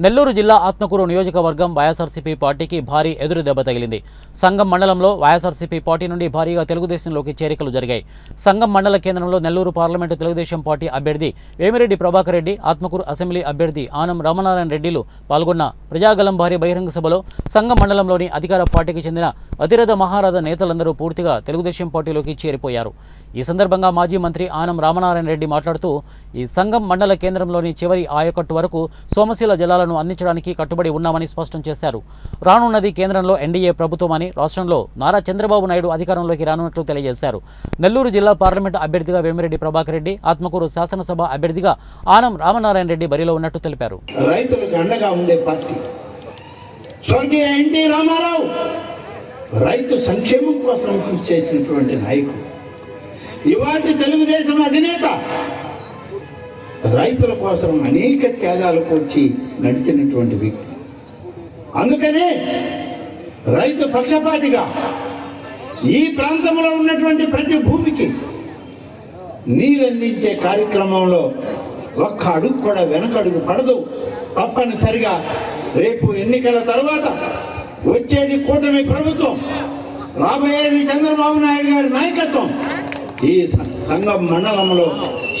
నెల్లూరు జిల్లా ఆత్మకూరు నియోజకవర్గం వైఎస్ఆర్సీపీ పార్టీకి భారీ ఎదురు దెబ్బ తగిలింది. సంఘం మండలంలో వైఎస్ఆర్సీపీ పార్టీ నుండి భారీగా తెలుగుదేశంలోకి చేరికలు జరిగాయి. సంఘం మండల కేంద్రంలో నెల్లూరు పార్లమెంటు తెలుగుదేశం పార్టీ అభ్యర్థి వేమిరెడ్డి ప్రభాకర్ రెడ్డి ఆత్మకూరు అసెంబ్లీ అభ్యర్థి ఆనం రామనారాయణ రెడ్డిలు పాల్గొన్న ప్రజాగలం భారీ బహిరంగ సభలో సంఘం మండలంలోని అధికార పార్టీకి చెందిన అతిరథ మహారథ నేతలందరూ పూర్తిగా తెలుగుదేశం పార్టీలోకి చేరిపోయారు. ఈ సందర్భంగా మాజీ మంత్రి ఆనం రామనారాయణ రెడ్డి మాట్లాడుతూ ఈ సంఘం మండల కేంద్రంలోని చివరి ఆయకట్టు వరకు సోమశీల జలాలను అందించడానికి కట్టుబడి ఉన్నామని స్పష్టం చేశారు. రానున్నది కేంద్రంలో ఎన్డీఏ ప్రభుత్వమని రాష్ట్రంలో నారా చంద్రబాబు నాయుడు అధికారంలోకి రానున్నట్లు తెలియజేశారు. నెల్లూరు జిల్లా పార్లమెంటు అభ్యర్థిగా వేమిరెడ్డి ప్రభాకర్ రెడ్డి ఆత్మకూరు శాసనసభ అభ్యర్థిగా ఆనం రామనారాయణ రెడ్డి బరిలో ఉన్నట్టు తెలిపారు. రైతులకు అండగా ఉండే పార్టీ. స్వర్గీయ ఎన్టీ రామారావు రైతు సంక్షేమం కోసం కృషి చేసినటువంటి నాయకుడు. ఇవాటి తెలుగుదేశం అధినేత రైతుల కోసం అనేక త్యాగాలకు వచ్చి నడిచినటువంటి వ్యక్తి. అందుకనే రైతు పక్షపాతిగా ఈ ప్రాంతంలో ఉన్నటువంటి ప్రతి భూమికి నీరందించే కార్యక్రమంలో ఒక్క అడుగు కూడా వెనకడుగు పడదు. తప్పనిసరిగా రేపు ఎన్నికల తర్వాత వచ్చేది కూటమి ప్రభుత్వం. రాబోయేది చంద్రబాబు నాయుడు గారి నాయకత్వం. ఈ సంఘం మండలంలో